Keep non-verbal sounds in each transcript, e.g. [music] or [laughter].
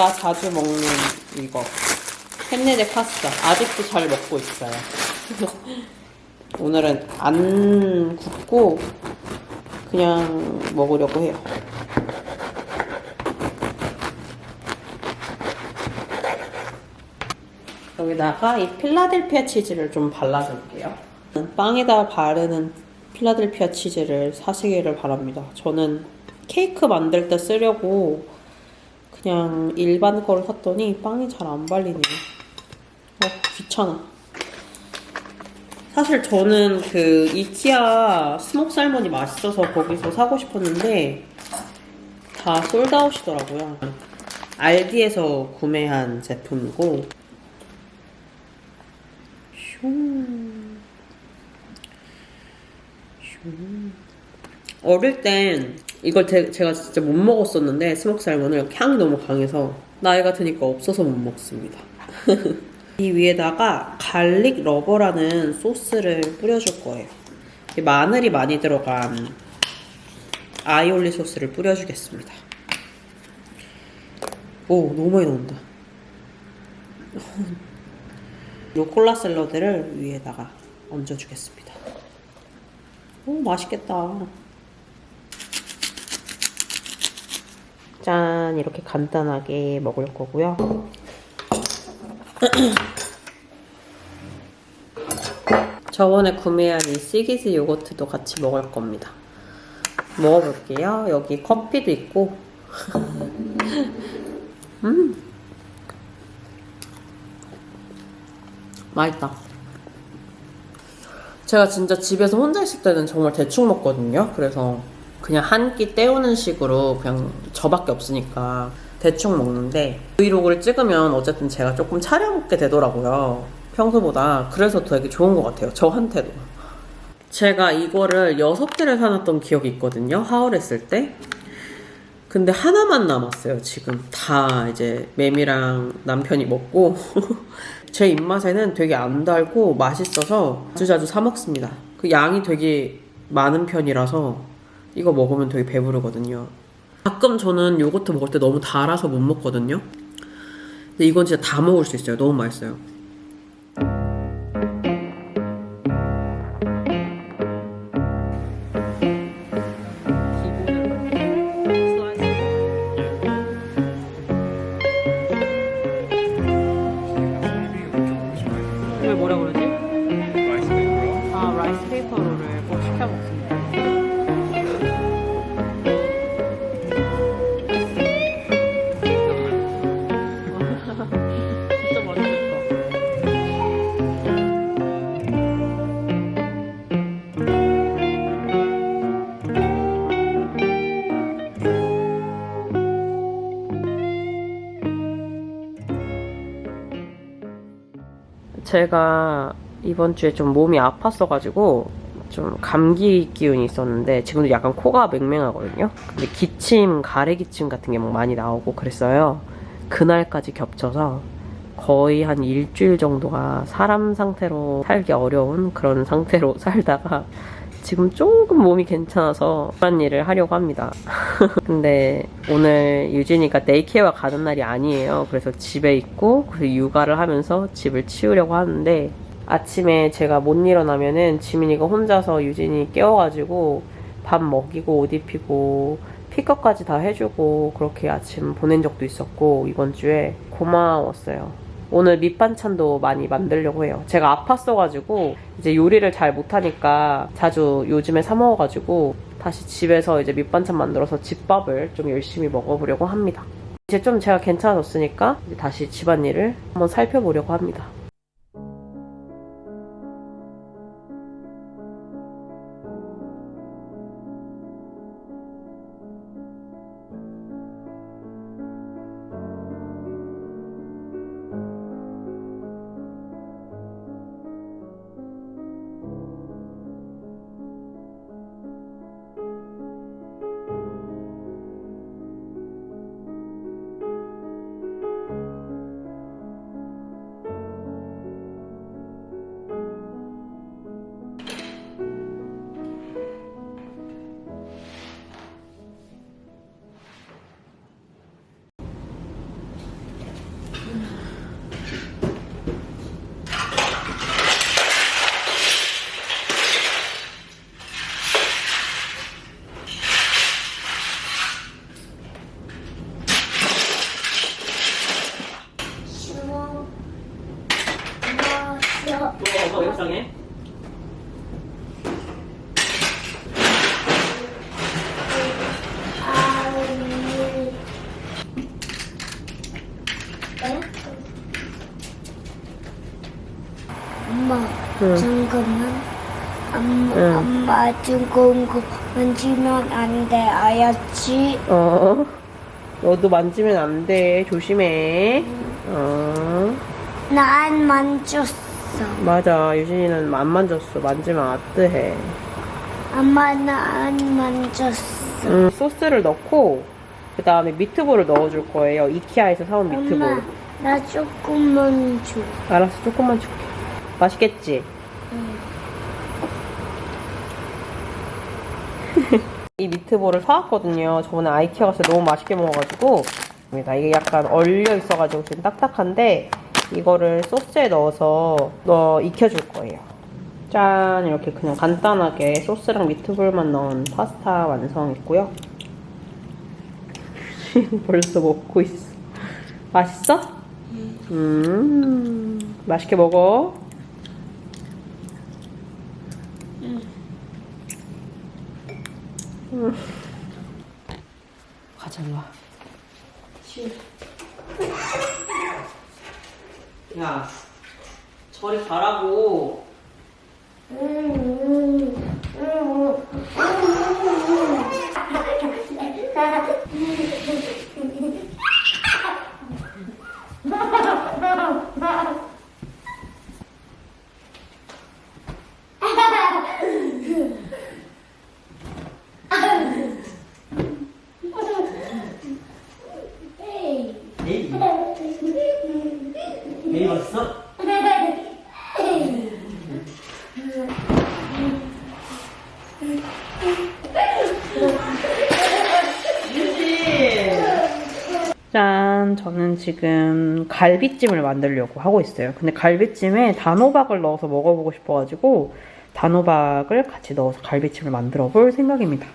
제가 자주 먹는 이거 캔네드 파스타 아직도 잘 먹고 있어요. [laughs] 오늘은 안 굽고 그냥 먹으려고 해요. 여기다가 이 필라델피아 치즈를 좀 발라줄게요. 빵에다 바르는 필라델피아 치즈를 사시기를 바랍니다. 저는 케이크 만들 때 쓰려고 그냥 일반 거를 샀더니 빵이 잘 안 발리네요. 어, 귀찮아. 사실 저는 그 이키아 스모크 살몬이 맛있어서 거기서 사고 싶었는데 다 솔드아웃이더라고요. 알디에서 구매한 제품이고 슝. 슝. 어릴 땐 이걸 제, 제가 진짜 못 먹었었는데 스모크 살몬을 향이 너무 강해서 나이가 드니까 없어서 못 먹습니다. [laughs] 이 위에다가 갈릭 러버라는 소스를 뿌려줄 거예요. 이 마늘이 많이 들어간 아이올리 소스를 뿌려주겠습니다. 오, 너무 많이 나온다. [laughs] 루꼴라 샐러드를 위에다가 얹어주겠습니다. 오, 맛있겠다. 짠, 이렇게 간단하게 먹을 거고요. [clears throat] 저번에 구매한 이 시기즈 요거트도 같이 먹을 겁니다. 먹어볼게요. 여기 커피도 있고. [laughs] 음. 맛있다. 제가 진짜 집에서 혼자 있을 때는 정말 대충 먹거든요. 그래서 그냥 한 끼 때우는 식으로 그냥 저밖에 없으니까 대충 먹는데 브이로그를 찍으면 어쨌든 제가 조금 차려 먹게 되더라고요. 평소보다. 그래서 되게 좋은 것 같아요. 저한테도. 제가 이거를 여섯 개를 사놨던 기억이 있거든요. 하울했을 때. 근데 하나만 남았어요. 지금 다 이제 매미랑 남편이 먹고 [laughs] 제 입맛에는 되게 안 달고 맛있어서 자주 자주 사 먹습니다. 그 양이 되게 많은 편이라서 이거 먹으면 되게 배부르거든요. 가끔 저는 요거트 먹을 때 너무 달아서 못 먹거든요. 근데 이건 진짜 다 먹을 수 있어요. 너무 맛있어요. 제가 이번 주에 좀 몸이 아팠어가지고 좀 감기 기운이 있었는데 지금도 약간 코가 맹맹하거든요. 근데 기침, 가래 기침 같은 게 막 많이 나오고 그랬어요. 그날까지 겹쳐서 거의 한 일주일 정도가 사람 상태로 살기 어려운 그런 상태로 [laughs] 살다가 지금 조금 몸이 괜찮아서 그런 일을 하려고 합니다. [laughs] 근데 오늘 유진이가 데이케어 가는 날이 아니에요. 그래서 집에 있고 그래서 육아를 하면서 집을 치우려고 하는데 아침에 제가 못 일어나면은 지민이가 혼자서 유진이 깨워가지고 밥 먹이고 옷 입히고 픽업까지 다 해주고 그렇게 아침 보낸 적도 있었고 이번 주에 고마웠어요. 오늘 밑반찬도 많이 만들려고 해요. 제가 아팠어가지고 이제 요리를 잘 못하니까 자주 요즘에 사 먹어가지고 다시 집에서 이제 밑반찬 만들어서 집밥을 좀 열심히 먹어보려고 합니다. 이제 좀 제가 괜찮아졌으니까 다시 집안일을 한번 살펴보려고 합니다. 적당해. 엄마, 응. 잠깐만. 엄마, 응. 엄마 즐거운 거 만지면 안 돼, 알았지? 어. 너도 만지면 안 돼. 조심해. 응. 어. 난 만졌어. 맞아. 유진이는 안 만졌어. 만지면 아뜨해. 엄마 난 만졌어. 음, 소스를 넣고 그 다음에 미트볼을 넣어줄 거예요. 이케아에서 사온 미트볼. 엄마 나 조금만 줘. 알았어. 조금만 줄게. 맛있겠지? [laughs] 이 미트볼을 사왔거든요. 저번에 아이케아 가서 너무 맛있게 먹어가지고. 이게 약간 얼려 있어가지고 지금 딱딱한데 이거를 소스에 넣어서 넣어 익혀줄 거예요. 짠 이렇게 그냥 간단하게 소스랑 미트볼만 넣은 파스타 완성했고요. [laughs] 벌써 먹고 있어. 맛있어? 음 맛있게 먹어. 가자, 일로 와. 야, 저리 가라고. 에이, 에이 왔어? 짠, 저는 지금 갈비찜을 만들려고 하고 있어요. 근데 갈비찜에 단호박을 넣어서 먹어보고 싶어가지고 단호박을 같이 넣어서 갈비찜을 만들어 볼 생각입니다.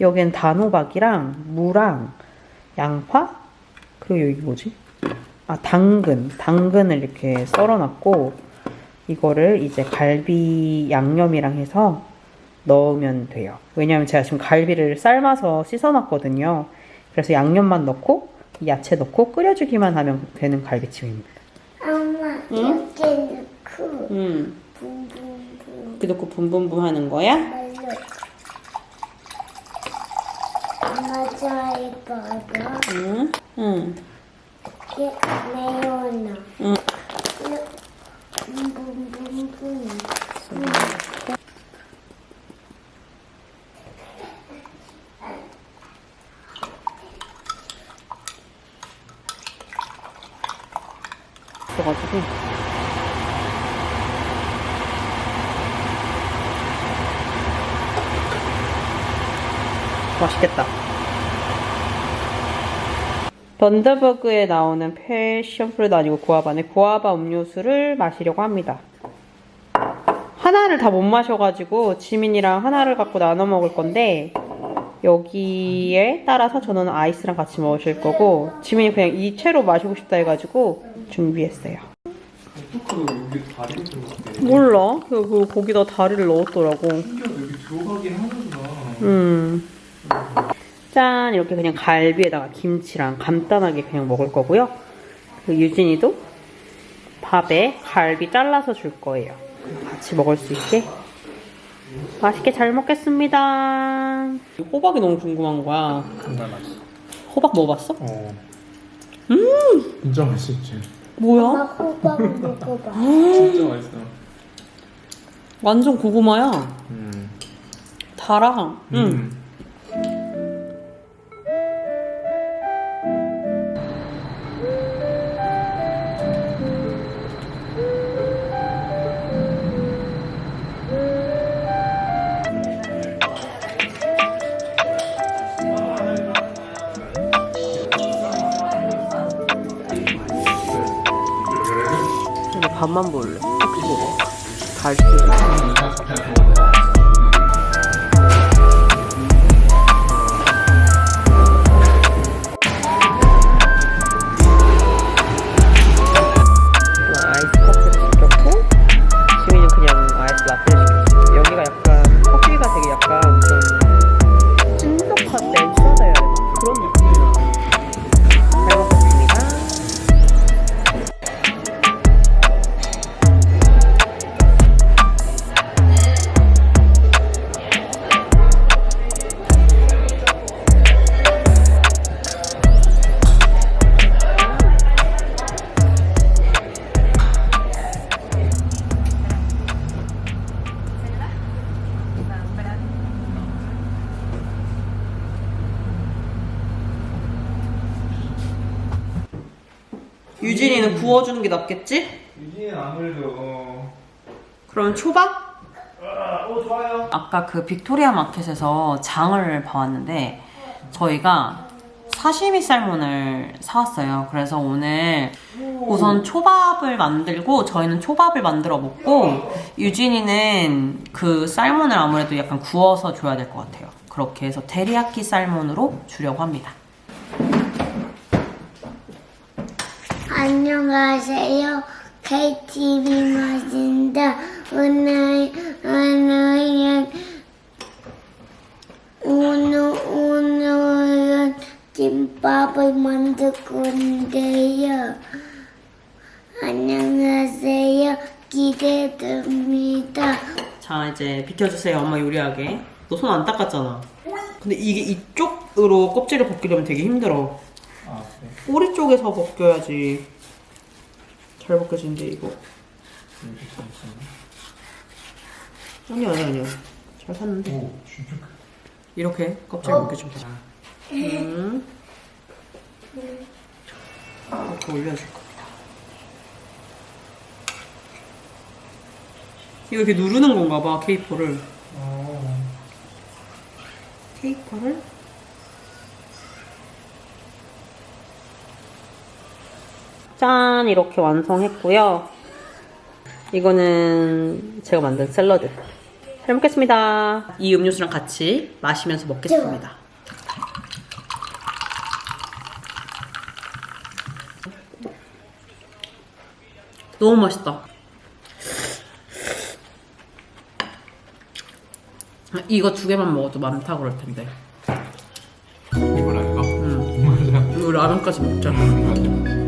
여기엔 단호박이랑 무랑 양파 그리고 여기 뭐지? 아 당근, 당근을 이렇게 썰어놨고 이거를 이제 갈비 양념이랑 해서 넣으면 돼요. 왜냐면 제가 지금 갈비를 삶아서 씻어놨거든요. 그래서 양념만 넣고 야채 넣고 끓여주기만 하면 되는 갈비찜입니다. 엄마 이렇게 넣고 음, 붕붕붕 이렇게 넣고 붐붐붐 하는 거야? 말로. 엄마 잘 봐봐. 응, 응, 이렇게 매워놔. 응. 붕붕붕붕. 있어가지고. 맛있겠다. 던더버그에 나오는 패션 프루트 아니고 고아바네 고아바 음료수를 마시려고 합니다. 하나를 다 못 마셔가지고 지민이랑 하나를 갖고 나눠 먹을 건데 여기에 따라서 저는 아이스랑 같이 마실 거고 지민이 그냥 이 채로 마시고 싶다 해가지고 준비했어요. 여기. 몰라. 그 거기다 다리를 넣었더라고. 여기. 음. 짠 이렇게 그냥 갈비에다가 김치랑 간단하게 그냥 먹을 거고요. 그 유진이도 밥에 갈비 잘라서 줄 거예요. 같이 먹을 수 있게. 맛있게 잘 먹겠습니다. 호박이 너무 궁금한 거야. 정말 맛있어. 호박 먹어봤어? 어. 음! 진짜 맛있지. 뭐야? 엄마 호박 먹어봐. 진짜 맛있어. 완전 고구마야. 음. 달아. 응. 음. 이스 라떼를 시켰어요. 여기가 약간 커피가 되게 약간 유진이는 구워주는 게 낫겠지? 유진이는 아무래도 어. 그럼 초밥? 아, 오 좋아요. 아까 그 빅토리아 마켓에서 장을 봐왔는데 저희가 사시미 살몬을 사왔어요. 그래서 오늘 우선 초밥을 만들고 저희는 초밥을 만들어 먹고 유진이는 그 살몬을 아무래도 약간 구워서 줘야 될 것 같아요. 그렇게 해서 테리야끼 살몬으로 주려고 합니다. 안녕하세요. KTV 맛입니다. 오늘, 오늘은, 오늘, 오늘은 김밥을 만들 건데요. 안녕하세요. 기대됩니다. 자 이제 비켜주세요 엄마 요리하게 너 손 안 닦았잖아 근데 이게 이쪽으로 껍질을 벗기려면 되게 힘들어. 꼬리 쪽에서 벗겨야지. 잘 벗겨진대 이거. 아니야 아니야 아니야 잘 샀는데. 오 진짜. 이렇게 껍질 벗겨주면 돼 음. 이렇게 올려줄 겁니다. 이거 이렇게 누르는 건가 봐 케이퍼를. 어. 케이퍼를 짠 이렇게 완성했고요 이거는 제가 만든 샐러드 잘 먹겠습니다 이 음료수랑 같이 마시면서 먹겠습니다 너무 맛있다 이거 두 개만 먹어도 많다 그럴 텐데. 응. 맞아. 이거 라면까지 먹자. 맞아.